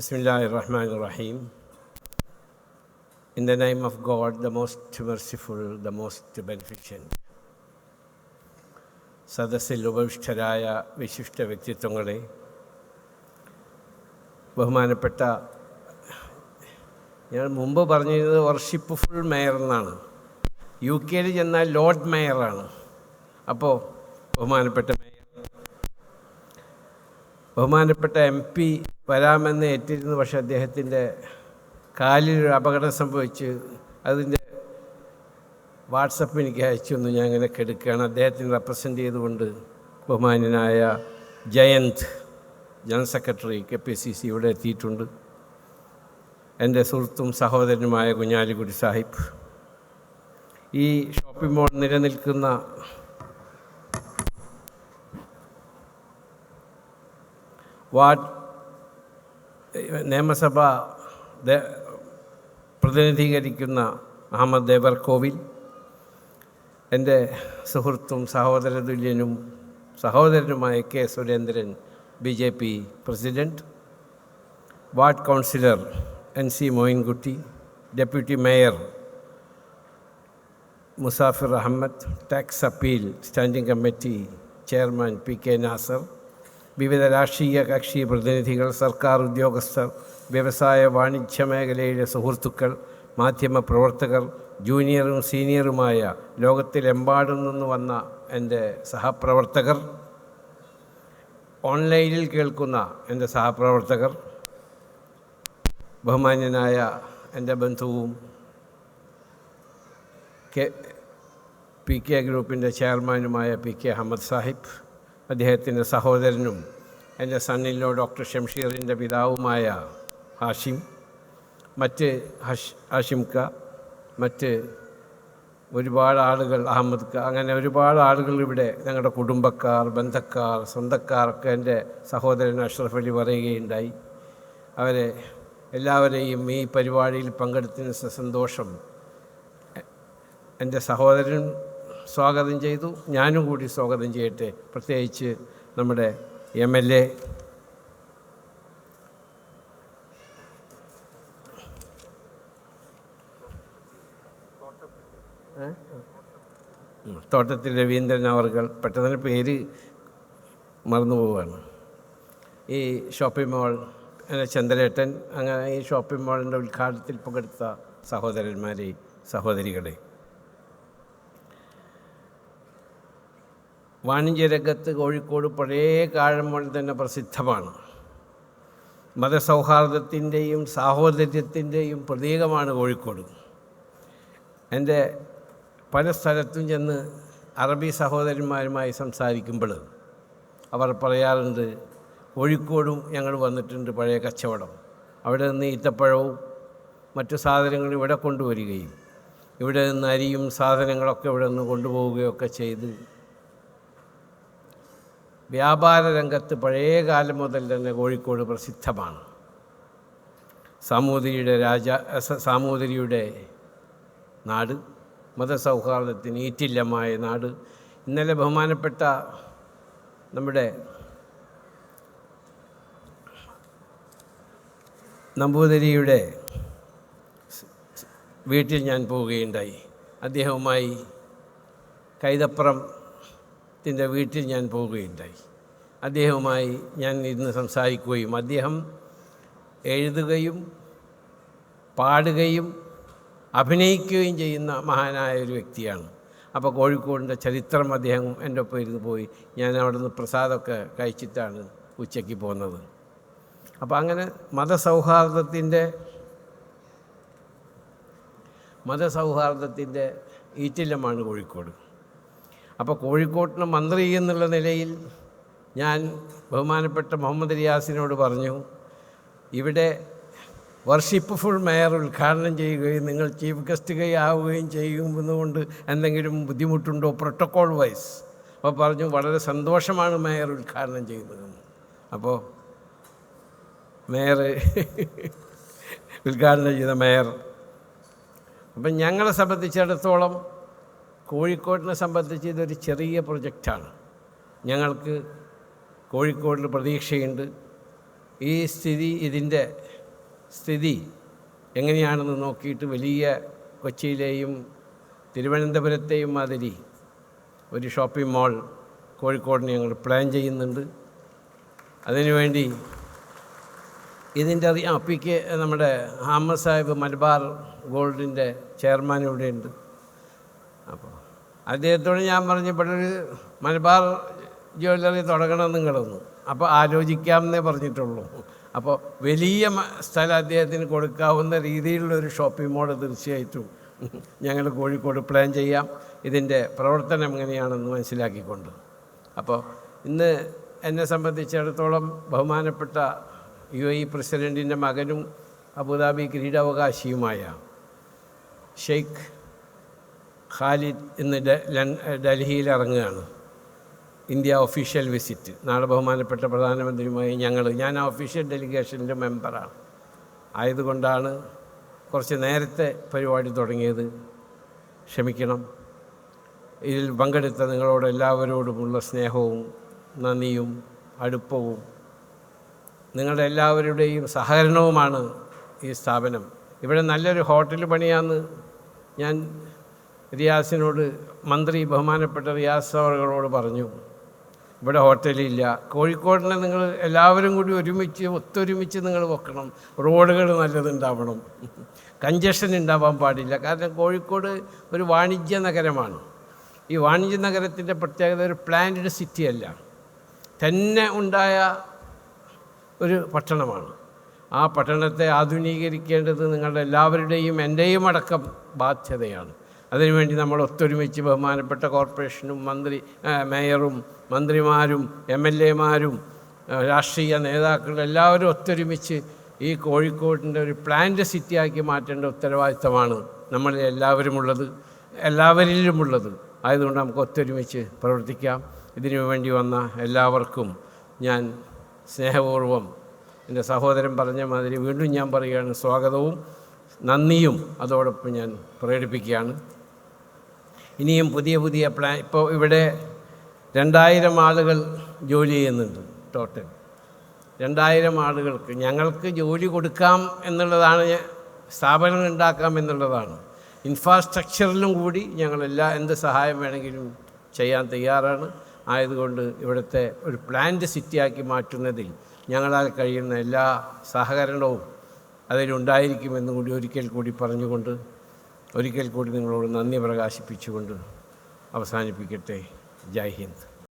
Bismillah ar-Rahman ar-Rahim. In the name of God, the most merciful, the most beneficent. സദസ്സിൽ ഉപവിഷ്ടരായ വിശിഷ്ട വ്യക്തിത്വങ്ങളെ ബഹുമാനപ്പെട്ട ഞാൻ മുമ്പ് പറഞ്ഞിരുന്നത് വർഷിപ്പ്ഫുൾ മേയർ എന്നാണ് യു കെയിൽ ചെന്നാൽ ലോർഡ് മേയറാണ് അപ്പോൾ ബഹുമാനപ്പെട്ട ബഹുമാനപ്പെട്ട എം പി വരാമെന്ന് ഏറ്റിരുന്നു. പക്ഷെ അദ്ദേഹത്തിന്റെ കാലിലൊരു അപകടം സംഭവിച്ച് അതിന്റെ വാട്സപ്പ് എനിക്ക് അയച്ചു തന്നു ഞാൻ ഇങ്ങനെ കെടുക്കുകയാണ്. അദ്ദേഹത്തിന് റെപ്രസെന്റ് ചെയ്തുകൊണ്ട് ബഹുമാന്യനായ Jayant general secretary K P C C ഇവിടെ എത്തിയിട്ടുണ്ട്. എന്റെ സുഹൃത്തും സഹോദരനുമായ കുഞ്ഞാലിക്കുടി സാഹിബ്. ഈ ഷോപ്പിംഗ് മോൾ നിലനിൽക്കുന്ന വാർഡ് നിയമസഭ പ്രതിനിധീകരിക്കുന്ന അഹമ്മദ് ദേവർ കോവിൽ എന്റെ സുഹൃത്തും സഹോദര തുല്യനും സഹോദരനുമായ K Surendran B J P president ward councillor N C Moinkutty deputy mayor Musafir Ahmed tax appeal standing committee chairman P K Nasar വിവിധ രാഷ്ട്രീയ കക്ഷി പ്രതിനിധികൾ സർക്കാർ ഉദ്യോഗസ്ഥർ വ്യവസായ വാണിജ്യ മേഖലയിലെ സുഹൃത്തുക്കൾ മാധ്യമ പ്രവർത്തകർ ജൂനിയറും സീനിയറുമായ ലോകത്തിലെമ്പാടും നിന്ന് വന്ന എന്റെ സഹപ്രവർത്തകർ ഓൺലൈനിൽ കേൾക്കുന്ന എന്റെ സഹപ്രവർത്തകർ ബഹുമാന്യനായ എന്റെ ബന്ധുവും കെ പി കെ ഗ്രൂപ്പിന്റെ ചെയർമാനുമായ പി കെ അഹമ്മദ് സാഹിബ് അദ്ദേഹത്തിന്റെ സഹോദരനും എന്റെ സണ്ണിലോ ഡോക്ടർ ഷംഷീറിന്റെ പിതാവുമായ ഹാഷിം മറ്റ് ഹഷ് ഹാഷിം ക മറ്റ് ഒരുപാട് ആളുകൾ അഹമ്മദ് ക അങ്ങനെ ഒരുപാട് ആളുകൾ ഇവിടെ ഞങ്ങളുടെ കുടുംബക്കാർ ബന്ധക്കാർ സ്വന്തക്കാർക്ക് എന്റെ സഹോദരൻ അഷ്റഫ് അലി പറയുകയുണ്ടായി. അവരെ എല്ലാവരെയും ഈ പരിപാടിയിൽ പങ്കെടുത്തതിന് സന്തോഷം. എന്റെ സഹോദരൻ സ്വാഗതം ചെയ്തു. ഞാനും കൂടി സ്വാഗതം ചെയ്യട്ടെ. പ്രത്യേകിച്ച് നമ്മുടെ M L A. Thottathil Raveendran അവർകൾ പെട്ടെന്ന് പേര് മറന്നു പോവുകയാണ്. ഈ ഷോപ്പിംഗ് മോൾ ചന്ദ്രേട്ടൻ അങ്ങനെ ഈ ഷോപ്പിംഗ് മോളിന്റെ ഉദ്ഘാടനത്തിൽ പങ്കെടുത്ത സഹോദരന്മാരെ സഹോദരികളെ വാണിജ്യരംഗത്ത് കോഴിക്കോട് പഴയ കാലം മുതൽ തന്നെ പ്രസിദ്ധമാണ്. മതസൗഹാർദ്ദത്തിന്റെയും സാഹോദര്യത്തിന്റെയും പ്രതീകമാണ് കോഴിക്കോട്. എന്റെ പല സ്ഥലത്തും ചെന്ന് അറബി സഹോദരന്മാരുമായി സംസാരിക്കുമ്പോൾ അവർ പറയാറുണ്ട് കോഴിക്കോടും ഞങ്ങൾ വന്നിട്ടുണ്ട് പഴയ കച്ചവടം. അവിടെ നിന്ന് ഈത്തപ്പഴവും മറ്റു സാധനങ്ങളും ഇവിടെ കൊണ്ടുവരികയും ഇവിടെ നിന്ന് അരിയും സാധനങ്ങളൊക്കെ ഇവിടെ നിന്ന് കൊണ്ടുപോവുകയൊക്കെ ചെയ്ത് വ്യാപാര രംഗത്ത് പഴയ കാലം മുതൽ തന്നെ കോഴിക്കോട് പ്രസിദ്ധമാണ്. സാമൂതിരിയുടെ രാജ സാമൂതിരിയുടെ നാട് മതസൗഹാർദ്ദത്തിന് ഈറ്റില്ലമായ നാട് ഇന്നലെ ബഹുമാനപ്പെട്ട നമ്മുടെ നമ്പൂതിരിയുടെ വീട്ടിൽ ഞാൻ പോവുകയുണ്ടായി. അദ്ദേഹവുമായി കൈതപ്പുറത്തിന്റെ വീട്ടിൽ ഞാൻ പോവുകയുണ്ടായി. അദ്ദേഹവുമായി ഞാൻ ഇരുന്ന് സംസാരിക്കുകയും അദ്ദേഹം എഴുതുകയും പാടുകയും അഭിനയിക്കുകയും ചെയ്യുന്ന മഹാനായ ഒരു വ്യക്തിയാണ്. അപ്പോൾ കോഴിക്കോടിന്റെ ചരിത്രം അദ്ദേഹം എന്റെ ഒപ്പം ഇരുന്ന് പോയി. ഞാൻ അവിടെ നിന്ന് പ്രസാദമൊക്കെ കഴിച്ചിട്ടാണ് ഉച്ചയ്ക്ക് പോകുന്നത് അപ്പോൾ അങ്ങനെ മതസൗഹാർദ്ദത്തിന്റെ മതസൗഹാർദ്ദത്തിന്റെ ഈറ്റില്ലമാണ് കോഴിക്കോട്. അപ്പോൾ കോഴിക്കോട്ടിന് മന്ത്രി എന്നുള്ള നിലയിൽ ഞാൻ ബഹുമാനപ്പെട്ട മുഹമ്മദ് റിയാസിനോട് പറഞ്ഞു ഇവിടെ വർഷിപ്പ് ഫുൾ മേയർ ഉദ്ഘാടനം ചെയ്യുകയും നിങ്ങൾ ചീഫ് ഗസ്റ്റ് ആവുകയും ചെയ്യുമെന്നുകൊണ്ട് എന്തെങ്കിലും ബുദ്ധിമുട്ടുണ്ടോ പ്രോട്ടോക്കോൾ വൈസ് അപ്പോൾ പറഞ്ഞു വളരെ സന്തോഷമാണ് മേയർ ഉദ്ഘാടനം ചെയ്യുന്നതെന്ന് അപ്പോൾ മേയർ ഉദ്ഘാടനം ചെയ്ത മേയർ അപ്പം ഞങ്ങളെ സംബന്ധിച്ചിടത്തോളം കോഴിക്കോടിനെ സംബന്ധിച്ച് ഇതൊരു ചെറിയ പ്രൊജക്റ്റാണ്. ഞങ്ങൾക്ക് കോഴിക്കോടിൽ പ്രതീക്ഷയുണ്ട്. ഈ സ്ഥിതി ഇതിന്റെ സ്ഥിതി എങ്ങനെയാണെന്ന് നോക്കിയിട്ട് വലിയ കൊച്ചിയിലെയും തിരുവനന്തപുരത്തെയും മാതിരി ഒരു ഷോപ്പിംഗ് മാൾ കോഴിക്കോടിന് ഞങ്ങൾ പ്ലാൻ ചെയ്യുന്നുണ്ട്. അതിനുവേണ്ടി ഇതിന്റെ ആ പി കെ നമ്മുടെ അഹമ്മദ് സാഹിബ് മലബാർ ഗോൾഡിന്റെ ചെയർമാൻ ഇവിടെയുണ്ട്. അപ്പോൾ അദ്ദേഹത്തോട് ഞാൻ പറഞ്ഞു ഇവിടെ ഒരു മലബാർ ജ്വല്ലറി തുടങ്ങണം നിങ്ങളൊന്ന്. അപ്പോൾ ആലോചിക്കാം എന്നേ പറഞ്ഞിട്ടുള്ളൂ. അപ്പോൾ വലിയ സ്ഥലം അദ്ദേഹത്തിന് കൊടുക്കാവുന്ന രീതിയിലുള്ള ഒരു ഷോപ്പിംഗ് മോൾ തീർച്ചയായിട്ടും ഞങ്ങൾ കോഴിക്കോട് പ്ലാൻ ചെയ്യാം. ഇതിന്റെ പ്രവർത്തനം എങ്ങനെയാണെന്ന് മനസ്സിലാക്കിക്കൊണ്ട്. അപ്പോൾ ഇന്ന് എന്നെ സംബന്ധിച്ചിടത്തോളം ബഹുമാനപ്പെട്ട യു എ പ്രസിഡന്റിന്റെ മകനും അബുദാബി കിരീടാവകാശിയുമായ ഷെയ്ഖ് ഖാലിദ് ഇന്ന് ഡൽഹിയിൽ ഇറങ്ങുകയാണ്. ഇന്ത്യ ഒഫീഷ്യൽ വിസിറ്റ് നാളെ ബഹുമാനപ്പെട്ട പ്രധാനമന്ത്രിയുമായി ഞങ്ങൾ. ഞാൻ ആ ഒഫീഷ്യൽ ഡെലിഗേഷന്റെ മെമ്പറാണ് ആയതുകൊണ്ടാണ് കുറച്ച് നേരത്തെ പരിപാടി തുടങ്ങിയത്. ക്ഷമിക്കണം. ഇതിൽ പങ്കെടുത്ത നിങ്ങളോട് എല്ലാവരോടുമുള്ള സ്നേഹവും നന്ദിയും അടുപ്പവും നിങ്ങളുടെ എല്ലാവരുടെയും സഹകരണവുമാണ് ഈ സ്ഥാപനം. ഇവിടെ നല്ലൊരു ഹോട്ടൽ പണിയാന്ന് ഞാൻ റിയാസിനോട് മന്ത്രി ബഹുമാനപ്പെട്ട റിയാസ് അവറുകളോട് പറഞ്ഞു ഇവിടെ ഹോട്ടലില്ല. കോഴിക്കോടിനെ നിങ്ങൾ എല്ലാവരും കൂടി ഒരുമിച്ച് ഒത്തൊരുമിച്ച് നിങ്ങൾ വെക്കണം. റോഡുകൾ നല്ലതുണ്ടാവണം. കഞ്ചഷൻ ഉണ്ടാവാൻ പാടില്ല. കാരണം കോഴിക്കോട് ഒരു വാണിജ്യ നഗരമാണ്. ഈ വാണിജ്യ നഗരത്തിന്റെ പ്രത്യേകത ഒരു പ്ലാൻഡ് സിറ്റി അല്ല തന്നെ ഉണ്ടായ ഒരു പട്ടണമാണ്. ആ പട്ടണത്തെ ആധുനീകരിക്കേണ്ടത് നിങ്ങളുടെ എല്ലാവരുടെയും എന്റെയും അടക്കം ബാധ്യതയാണ്. അതിനുവേണ്ടി നമ്മൾ ഒത്തൊരുമിച്ച് ബഹുമാനപ്പെട്ട കോർപ്പറേഷനും മന്ത്രി മേയറും മന്ത്രിമാരും എം എൽ എമാരും രാഷ്ട്രീയ നേതാക്കളും എല്ലാവരും ഒത്തൊരുമിച്ച് ഈ കോഴിക്കോടിന്റെ ഒരു പ്ലാന്റ് സിറ്റിയാക്കി മാറ്റേണ്ട ഉത്തരവാദിത്തമാണ് നമ്മൾ എല്ലാവരുമുള്ളത് എല്ലാവരിലുമുള്ളത്. ആയതുകൊണ്ട് നമുക്ക് ഒത്തൊരുമിച്ച് പ്രവർത്തിക്കാം. ഇതിനു വേണ്ടി വന്ന എല്ലാവർക്കും ഞാൻ സ്നേഹപൂർവം എന്റെ സഹോദരൻ പറഞ്ഞ മാതിരി വീണ്ടും ഞാൻ പറയുകയാണ് സ്വാഗതവും നന്ദിയും അതോടൊപ്പം ഞാൻ പ്രകടിപ്പിക്കുകയാണ്. ഇനിയും പുതിയ പുതിയ പ്ലാൻ ഇപ്പോൾ ഇവിടെ രണ്ടായിരം ആളുകൾ ജോലി ചെയ്യുന്നുണ്ട് ടോട്ടൽ രണ്ടായിരം ആളുകൾക്ക് ഞങ്ങൾക്ക് ജോലി കൊടുക്കാം എന്നുള്ളതാണ് സ്ഥാപനങ്ങൾ സ്ഥാപനം ഉണ്ടാക്കാം എന്നുള്ളതാണ്. ഇൻഫ്രാസ്ട്രക്ചറിലും കൂടി ഞങ്ങളെല്ലാ എന്ത് സഹായം വേണമെങ്കിലും ചെയ്യാൻ തയ്യാറാണ്. ആയതുകൊണ്ട് ഇവിടുത്തെ ഒരു പ്ലാന്റ് സിറ്റിയാക്കി മാറ്റുന്നതിൽ ഞങ്ങളാൽ കഴിയുന്ന എല്ലാ സഹകരണവും അതിലുണ്ടായിരിക്കുമെന്നും കൂടി ഒരിക്കൽ കൂടി പറഞ്ഞുകൊണ്ട് ഒരിക്കൽ കൂടി നിങ്ങളോട് നന്ദി പ്രകാശിപ്പിച്ചുകൊണ്ട് അവസാനിപ്പിക്കട്ടെ. ജയ് ഹിന്ദ്.